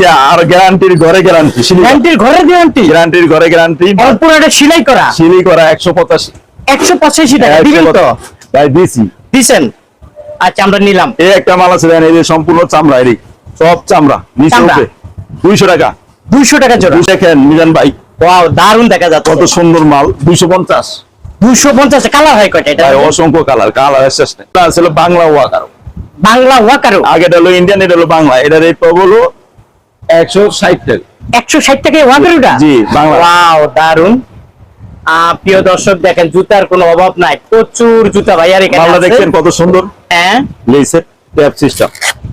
যে আর গ্যারান্টির ঘরে গ্যারান্টি গ্যারান্টির ঘরের গ্যারান্টি গ্যারান্টির ঘরে গ্যারান্টি পুরো এটা করা? সিলি করা একশো পঁচাশি। একশো পঁচাশি টাকা দিবেন তো? তাই দিছি। দিছেন? আচ্ছা আমরা নিলাম। এই একটা মাল আছে এই যে সম্পূর্ণ চামড়া এরই সব চামড়া নিচে চামড়া। দুইশো টাকা। দুইশো টাকা জোড়া? দেখেন মিজান ভাই। ওয়াও দারুণ দেখা যাচ্ছে। কত সুন্দর মাল দুইশো পঞ্চাশ। দুইশো পঞ্চাশ কালার হয় কয়টা? এটা অসংখ্য কালার কালার শেষ নেই বাংলা ওয়াকার। বাংলা ওয়াকারো। আগে এটা হলো ইন্ডিয়ান এটা হলো বাংলা। এটা রেট পাবো হলো একশো ষাট টাকা। একশো ষাট টাকায় ওয়াকারোটা জি, বাংলা। ওয়াও দারুণ প্রিয় দর্শক দেখেন জুতার কোনো অভাব নাই। প্রচুর জুতা ভাইয়ার এখানে মালটা আছে। দেখছেন কত সুন্দর? হ্যাঁ? লেসের ট্যাপ সিস্টেম।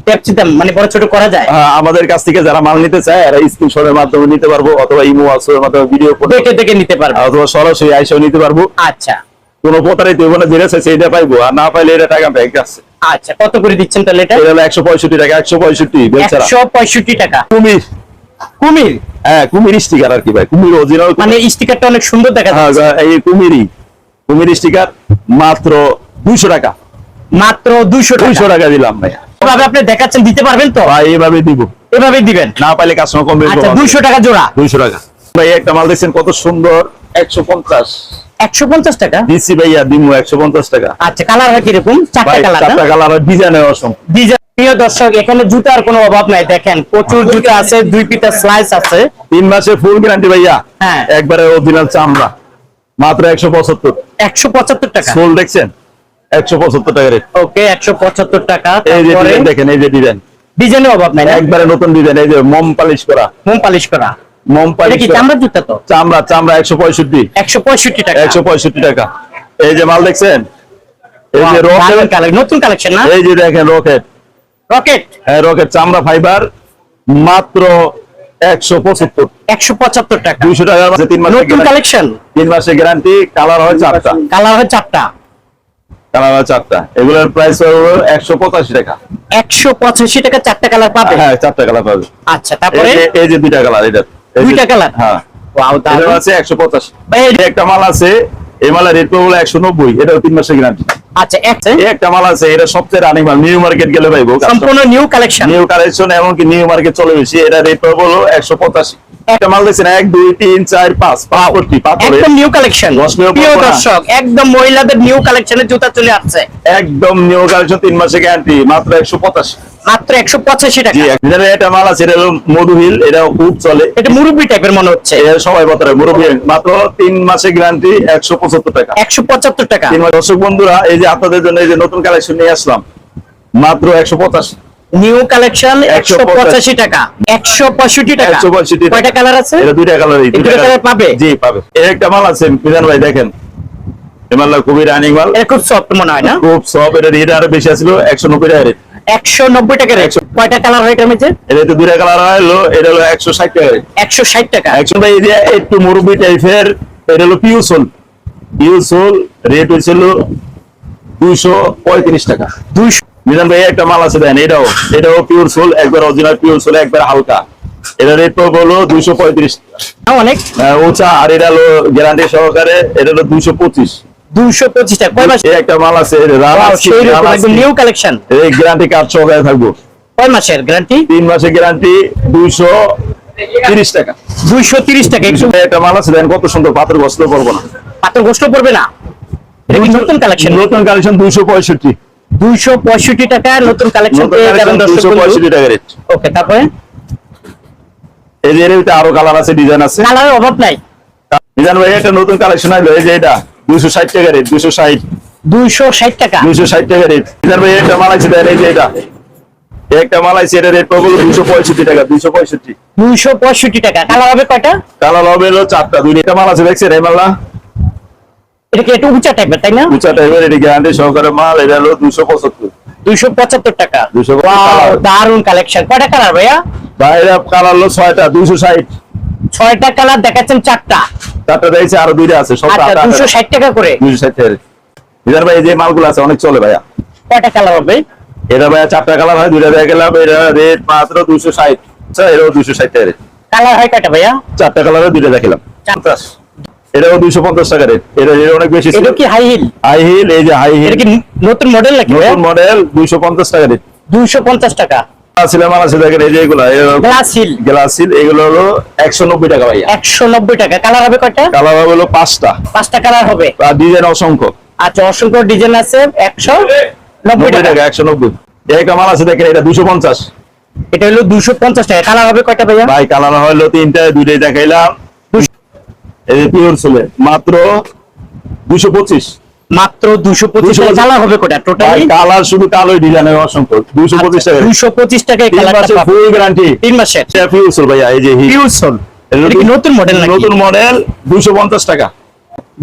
ট্যাপসি দাম মানে বড় ছোট করা যায়? আমাদের কাছ থেকে যারা মাল নিতে চায় এরা স্ক্রিনশটের মাধ্যমে নিতে পারব অথবা ইমো হোয়াটসঅ্যাপের মাধ্যমে ভিডিও করে দেখে দেখে নিতে পারবে। অথবা সরাসরি আইসাও নিতে পারব। আচ্ছা। কোনো প্রতারিত হইব না যেটা চাইছে এটা পাইবো। আর না পাইলে এটা টাকা ব্যাংক আছে। আচ্ছা কত করে দিচ্ছেন তাহলে এটা? এটা হলো একশো পঁয়ষট্টি টাকা একশো পঁয়ষট্টি বেচারা একশো পঁয়ষট্টি টাকা। কুমির। কুমির? হ্যাঁ কুমির স্টিকার আর কি ভাই কুমির অরিজিনাল মানে স্টিকারটা অনেক সুন্দর দেখা যাচ্ছে। এই কুমিরই কুমির স্টিকার মাত্র দুইশো টাকা। মাত্র দুইশো দুইশো টাকা টাকা দিলাম ভাই এভাবে আপনি দেখাচ্ছেন দিতে পারবেন তো? ভাই এইভাবে দিব। এভাবে দিবেন? না পাইলে কাস্টমার কমবে আচ্ছা দুইশো টাকা জোড়া। দুইশো টাকা। ভাই একটা মাল দেখছেন কত সুন্দর একশো পঞ্চাশ। একশো পঞ্চাশ টাকা। দিচ্ছি ভাইয়া দিমু একশো পঞ্চাশ টাকা। আচ্ছা কালার হয় কীরকম? চারটা কালার চারটা কালার ডিজাইন প্রিয় দর্শক এখানে জুতার কোনো অভাব নাই দেখেন প্রচুর জুতা আছে দুই পিতা স্লাইস আছে। তিন মাসে ফুল গ্যারান্টি ভাইয়া। হ্যাঁ। একবারে অরিজিনাল চামড়া। মাত্র একশো পঁচাত্তর। একশো পঁচাত্তর টাকা। সোল দেখছেন? একশো পঁচাত্তর টাকা রেট ওকে একশো পঁচাত্তর টাকা। এই যে দেখেন এই যে ডিজাইন ডিজাইনের অভাব নাই একবারে নতুন ডিজাইন এই যে মম পালিশ করা। মোম পালিশ করা। জুতা তো? চামড়া চামড়া একশো পঁয়ষট্টি। একশো পঁয়ষট্টি টাকা। একশো পঁয়ষট্টি টাকা। এই যে মাল দেখছেন? এই যে রকেট নতুন কালেকশন না? এই যে দেখেন রকেট। রকেট? হ্যাঁ রকেট চামড়া ফাইবার মাত্র একশো পঁচাত্তর। একশো পঁচাত্তর টাকা। দুইশো মাসে তিন মাসের নতুন কালেকশন তিন মাসের গ্যারান্টি কালার হয় চারটা। কালার হয় চারটা। কালার হয় চারটা। এগুলোর প্রাইস হলো একশো পঁচাশি টাকা। একশো পঁচাশি টাকা চারটা কালার পাবে? হ্যাঁ চারটা কালার পাবে। আচ্ছা তারপরে? এই যে- দুইটা কালার এটা দুইটা colour? হ্যাঁ। এটা আছে ভাই, একটা মাল আছে এই মালের রেট হলো একশো নব্বই এটাও তিন মাসের গ্যারান্টি আচ্ছা এক এই একটা মাল আছে এটা সবচেয়ে রানিং মাল নিউ মার্কেট গেলে সম্পূর্ণ নিউ কালেকশন নিউ কালেকশন এমনকি নিউ মার্কেট চলে বেশি এটা রেট একশো পঁচাশি। একটা মাল দেখছেন এক দুই তিন চার পাঁচ পাঁচটি পাথরে একদম নিউ কালেকশন প্রিয় দর্শক একদম মহিলাদের নিউ কালেকশনের জুতা চলে আসছে। একদম নিউ কালেকশন তিন মাসের গ্যারান্টি মাত্র একশো পঁচাশি। মাত্র একশো পঁচাশি টাকা। জি এখানে একটা মাল আছে এটা হলো মধুহিল এটাও খুব চলে। এটা মুরব্বি টাইপের মনে হচ্ছে। এটা সবাই বতরে মুরব্বী মাত্র তিন মাসের গ্যারান্টি একশো পঁচাত্তর টাকা। একশো পঁচাত্তর টাকা। তিন মাস দর্শক বন্ধুরা এই যে আপনাদের জন্য এই যে নতুন কালেকশন নিয়ে আসলাম মাত্র একশো পঁচাশি। নিউ কালেকশন একশো 185 পঁচাশি। টাকা। একশো পঁয়ষট্টি টাকা। একশো পঁয়ষট্টি টাকা। কয়টা কালার আছে? এটা দুইটা কালার এই দুইটা colour পাবে? জি পাবে। এই একটা মাল আছে মিজান ভাই দেখেন। এই মালটা খুবই রানিং মাল। এটা খুব সফট মনে হয় না? খুব সব এটা রেট আরও বেশি একশো নব্বই টাকা রেট একশো নব্বই টাকা রেট কয়টা কালার হয় এটার মধ্যে এটা তো দুইটা কালার হলো এটা হলো একশো ষাট টাকা। একশো ষাট টাকা। একশো ভাই এই যে একটু মুরব্বী টাইপের এটা হলো pure sole pure sole rate হয়েছিল দুইশো পঁয়ত্রিশ টাকা। দুইশো মিজান ভাই একটা মাল আছে দেন এটাও। এটাও পিওর সোল একবার অরিজিনাল পিওর সোল একবার হালকা। এটা রেট হলো দুইশো পঁয়ত্রিশ অনেক। উঁচা আর এটা হলো গ্যারান্টি সহকারে এটা হলো দুইশো পঁচিশ। দুইশো পঁচিশ টাকা। কয় মাস? একটা মাল আছে একদম নিউ কালেকশন এই গ্যারান্টি কার্ড সহকারে থাকব। কয় মাসের গ্যারান্টি তিন মাসের গ্যারান্টি দুইশো তিরিশ টাকা। দুইশো তিরিশ টাকা একটা মাল আছে দেন কত সুন্দর পাথর বসতে পারব না। পাথর গোষ্ঠ পড়বে না? নতুন কালেকশন নতুন কালেকশন টাকা নতুন কালেকশন রেট ওকে তারপরে? আরও কালার আছে ডিজাইন আছে। কালারের অভাব নাই। মিজান ভাই একটা নতুন কালেকশন আইলো এই যে এটা। দুইশো ষাট টাকা রেট দুইশো ষাট। দুইশো ষাট টাকা? দুইশো ষাট টাকা রেট ভাই একটা মাল আছে দেন এই এটা। একটা মাল আছে এটা রেট পাবো দুইশো পঁয়ষট্টি টাকা দুইশো পঁয়ষট্টি। দুইশো পঁয়ষট্টি টাকা। কালার হবে কয়টা? কালার হবে হলো চারটা দুই একটা মাল আছে দেখছেন এই মালটা? এটা কি একটু উঁচা টাইপের তাই না? উঁচা টাইপের এটা গ্যারান্টি সহকারে মাল এটা হলো দুইশো পঁচাত্তর। দুইশো পঁচাত্তর টাকা। 275 Wow, দারুণ কালেকশন কয়টা কালার ভাইয়া? বাইরে কালার হলো ছয়টা দুইশো ষাট। ছয়টা কালার দেখাচ্ছেন চারটা। চারটা দেখছে আরও দুইটা আছে সব আচ্ছা দুশো ষাট টাকা করে? দুইশো ষাট টাকা। মিজান ভাই যে মালগুলো আছে অনেক চলে ভাইয়া। কয়টা কালার হবে? এটা ভাইয়া চারটা কালার হয় দুইটা দেখে গেলাম এটা রেট মাত্র দুইশো ষাট। আচ্ছা এটাও দুইশো ষাট টাকা রেট কালার হয় কয়টা ভাইয়া? চারটা কালারে দুইটা দেখিলাম পঞ্চাশ। এটাও দুইশো পঞ্চাশ টাকা রেট এটা রেট অনেক বেশি ছিল। এটা কি হাই হিল হাই হিল এই যে হাই হিল নতুন মডেল নাকি নতুন মডেল দুইশো পঞ্চাশ টাকা রেট দুইশো পঞ্চাশ টাকা। ছিল মাল আছে দেখেন এই যে এগুলো গ্লাস হিল। গ্লাস সিল এগুলো হলো একশো নব্বই টাকা ভাইয়া। কালার হবে কয়টা? কালার হবে হলো পাঁচটা। পাঁচটা কালার হবে। আর ডিজাইন অসংখ্য। আচ্ছা অসংখ্য ডিজাইন আছে একশো নব্বই নব্বই টাকা। টাকা একশো নব্বই। একটা মাল আছে দেখেন এটা দুশো পঞ্চাশ। এটা হলো দুশো পঞ্চাশ টাকা। কালার হবে কয়টা ভাইয়া? ভাই কালার হলো তিনটা দুইটাই দেখাইলাম। এই পিওর ছেলে মাত্র দুশো পঁচিশ। মাত্র দুশো পঁচিশ টাকা কালার হবে ভাই টোটালি কালার শুধু কালোই ডিজাইনের অসংখ্য। দুশো পঁচিশ টাকা দুশো পঁচিশ টাকায় ফুল গ্যারান্টি তিন মাসের? ভাইয়া এই যে কি নতুন মডেল নতুন মডেল দুশো পঞ্চাশ টাকা।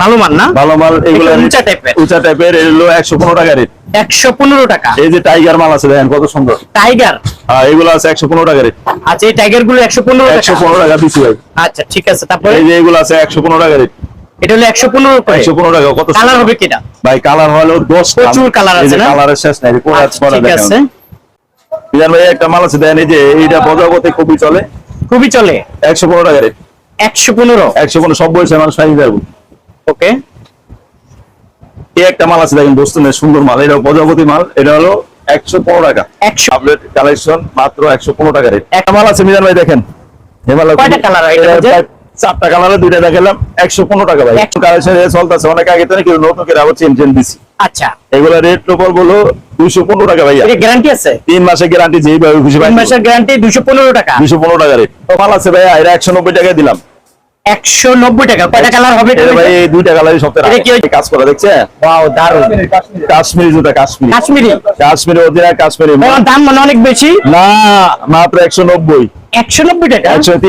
ভালো মান না? ভালো মাল এগুলো উঁচা টাইপের। উঁচা টাইপের এগুলো একশো পনেরো টাকা রেট একশো পনেরো টাকা? এই যে টাইগার মাল আছে দেখেন কত সুন্দর। টাইগার আর এগুলো আছে একশো পনেরো টাকা রেট আচ্ছা এই টাইগারগুলো একশো পনেরো একশো পনেরো টাকা ভাই। আচ্ছা ঠিক আছে তারপরে? এই যে এগুলো আছে একশো পনেরো টাকা রেট এটা হলো একশো পনেরো করে। একশো পনেরো টাকা কত কালার সুন্দর। হবে কিটা? ভাই কালার হলো দশ প্রচুর colour আছে না? কালারের শেষ নাই কোন আচ্ছা, ঠিক আছে। বিধান ভাই একটা মাল আছে এই যে এইটা বজাবতে খুবই চলে। খুবই চলে। একশো পনেরো টাকা রেট। একশো পনেরো। একশো পনেরো সব বয়সে মানুষ পাই যাব ওকে। এই একটা মাল আছে দেখেন বস্তুনের সুন্দর মাল। এটা প্রজাপতি মাল এটা হলো একশো পনেরো টাকা। একশো আপডেট কালেকশন মাত্র একশো পনেরো টাকা রেট। একটা মাল আছে মিজান ভাই দেখেন। মাল কয়টা এটার মধ্যে? চারটা কালারে দুইটা দেখালাম একশো পনেরো টাকা ভাই একশো। কালেকশন চলতেছে অনেক আগে কেউ নতুন করে আবার চেন চেন দিছি। আচ্ছা। এগুলো রেট টোপর বলো দুইশো পনেরো টাকা ভাইয়া। গ্যারান্টি আছে? তিন মাসের গ্যারান্টি যেইভাবে খুশি তিন মাসের গ্যারান্টি দুশো পনেরো টাকা। দুইশো পনেরো টাকা রেট মাল আছে ভাইয়া এটা একশো নব্বই টাকায় দিলাম। একশো নব্বই টাকা। কয়টা কালার হবে ভাই দুইটা কালারই সপ্তাহে কাজ করা দেখছে? কাশ্মীরি জুতা কাশ্মীরি। কাশ্মীরি? কাশ্মীরি অরিজিনাল কাশ্মীরি। দাম মানে অনেক বেশি? না মাত্র একশো নব্বই। টাকা।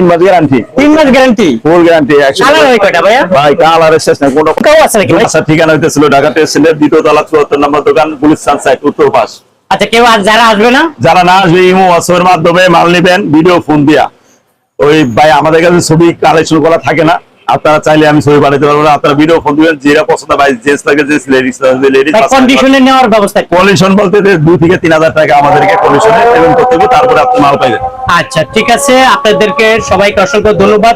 মাস গ্যারান্টি তিন মাস গ্যারান্টি ফুল গ্যারান্টি একশো কালার হয় কয়টা ভাইয়া? ভাই কালারের শেষ নাই কোনো কাও আছে নাকি ভাই? আচ্ছা ঠিকানা হইতেছিল ঢাকা টেস্টের দ্বিতীয় তলা চুয়াত্তর নম্বর দোকান পুলিশ উত্তর পাশ। আচ্ছা কেউ আর যারা আসবে না? যারা না আসবে ইমো হোয়াটসঅ্যাপের মাধ্যমে মাল নিবেন ভিডিও ফোন দিয়া। ওই ভাই আমাদের কাছে ছবি কালেকশন করা থাকে না। আপনারা চাইলে আমি ছবি পাঠাতে পারব না আপনারা ভিডিও ফোন দিবেন যেটা পছন্দ ভাই জেন্টস লাগে জেন্টস লেডিস লাগে লেডিস কন্ডিশনে নেওয়ার ব্যবস্থা? কন্ডিশন বলতে যে দুই থেকে তিন হাজার টাকা আমাদেরকে কন্ডিশনে পেমেন্ট করতে হবে তারপরে আপনি মাল পাইবেন। আচ্ছা ঠিক আছে আপনাদেরকে সবাইকে অসংখ্য ধন্যবাদ।